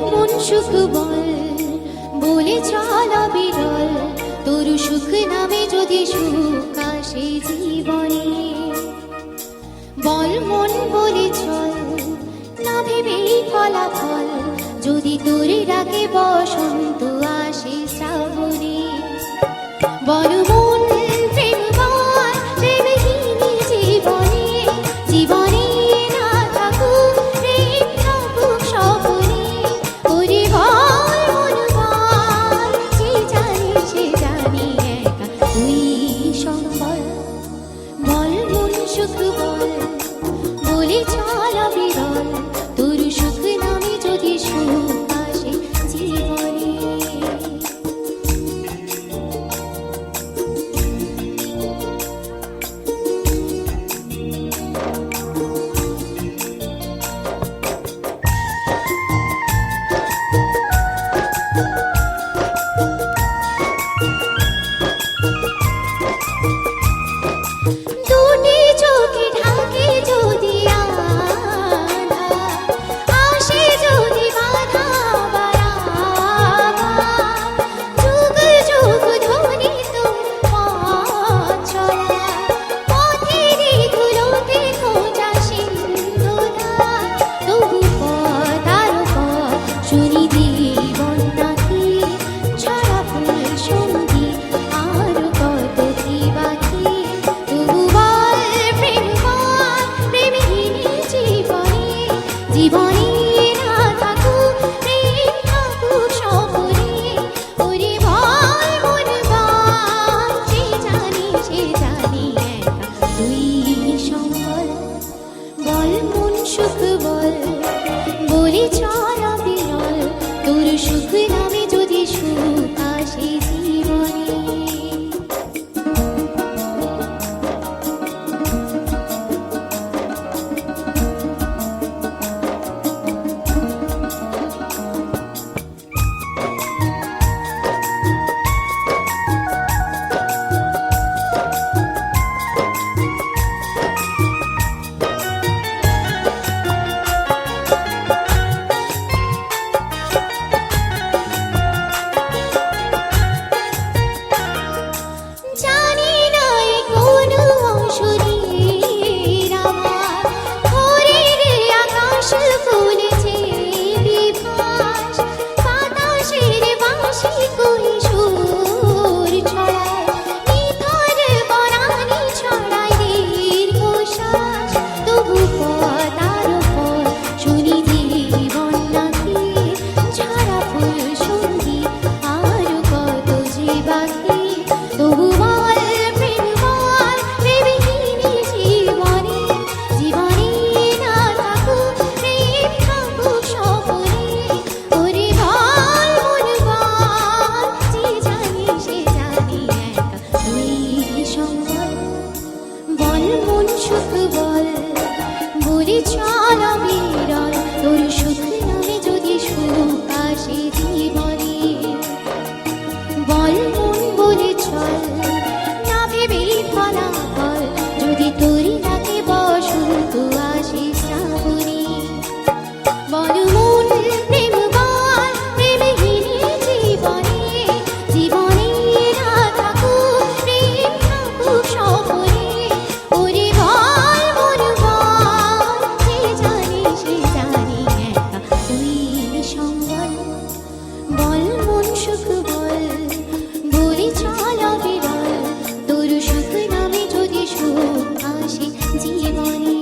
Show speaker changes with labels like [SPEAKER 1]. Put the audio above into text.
[SPEAKER 1] মন সুখ বল, বলে চলা বিরল। তোর সুখ নামে যদি সুখ আসে জীবনে, বল মন বলে চল, না ভেবেই ফলাফল। যদি তোর ডাকে বসন্ত আসে শ্রাবণী শুধু বল বলি চলা বিরল। সুখ বল। সুখ বল ভরি চলা বিরল। তোর সুখ নামে যদি সুখ আসে জীবনে।